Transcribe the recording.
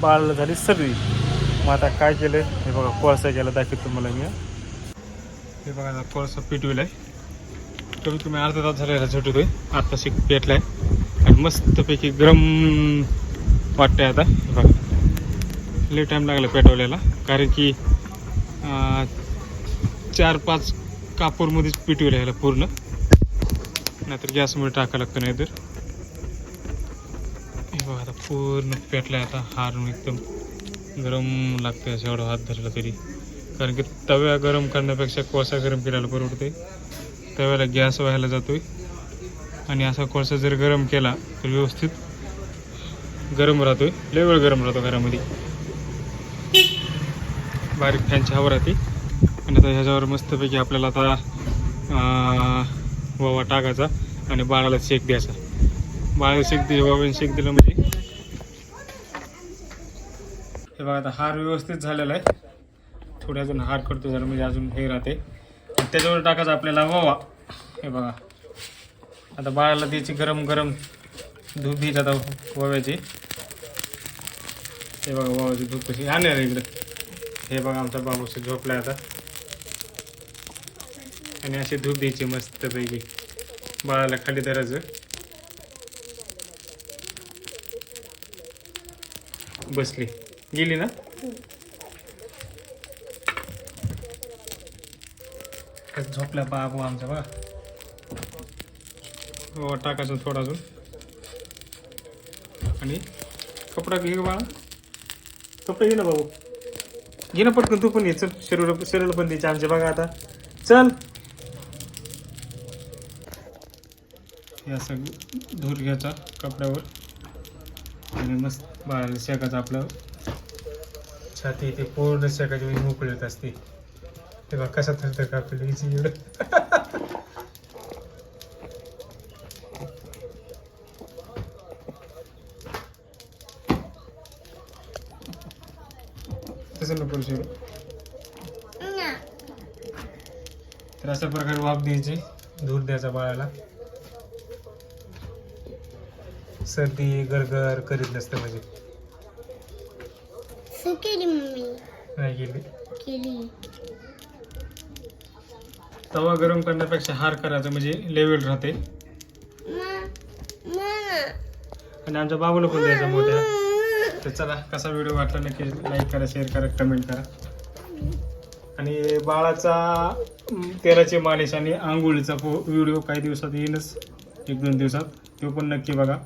बाळाला झाली सर्दी मग आता काय केलं हे बघा कोळसा केला दाखवत तुम्हाला मी. हे बघा आता कोळसा पिटविलाय. आहे कमी अर्धा तास झालेला झोटतोय. आता शिक आहे आणि मस्तपैकी गरम वाटतंय आता. हे बघा. लई टाईम लागला पेटवल्याला कारण की चार पाच कापूरमध्येच पिटविला ह्याला पूर्ण. नाहीतर गॅसमुळे टाकायला लागतं नाही तर बघा आता पूर्ण पेटला आता हार एकदम गरम लागते असं एवढं हात धरला तरी. कारण की तव्या गरम करण्यापेक्षा कोळसा गरम केल्याला परवडते तव्याला गॅस व्हायला जातोय. आणि असा कोळसा जर गरम केला तर व्यवस्थित गरम राहतोय. लय वेळ गरम राहतो घरामध्ये. बारीक फॅनची हवा राहते. आणि आता ह्याच्यावर मस्तपैकी आपल्याला आता अं, टाकायचा आणि बाळाला शेक द्यायचा. बाळाला शेक दे ववाने शेक दिलं म्हणजे हे बघा आता हार व्यवस्थित झालेला आहे. थोडे अजून हार करतो जरा म्हणजे अजून हे राहते. त्याच्यावर टाकायचा आपल्याला ववा हे बघा. आता बाळाला द्यायची गरम गरम धूप द्यायची आता वव्याची हे बघा ववाची धूप कशी आणणार इकडं. हे बघा आमचा बाबूशी झोपलाय आता. आणि अशी धूप द्यायची मस्त पैकी बाळाला खाली धरायचं. बसली. गेली ना? कसं झोपला बाबू आमचा बा हो टाकायचं थोडा अजून. आणि कपडा घे बाळा. कपडे घे ना बाबू. घे ना पटकन तू पण ये. चल शरीर शरीर पण द्यायचे आमच्या बघा आता. चल. हे असं धूर घ्यायचा कपड्यावर. आणि मस्त बाळाला शेकायचं आपलं छाती ते पूर्ण म्हणजे मोकळी होत असते. ते बघा कसा थरथर कापली हिची एवढं. तसं नको तर अशा प्रकारे वाफ द्यायची दूध द्यायचा बाळाला. सर्दी गरगर करीत नसतं म्हणजे. केली मम्मी. नाही गेली केली. तवा गरम करण्यापेक्षा हार करायचं म्हणजे लेवल राहते. आणि आमच्या बाबूला पण द्यायचा मोठ्या तर चला कसा व्हिडिओ वाटला नक्की लाईक करा शेअर करा कमेंट करा. आणि बाळाचा तेलाची मालिश आणि आंघोळीचा व्हिडिओ काही दिवसात येईलच. एक दोन दिवसात. तो पण नक्की बघा.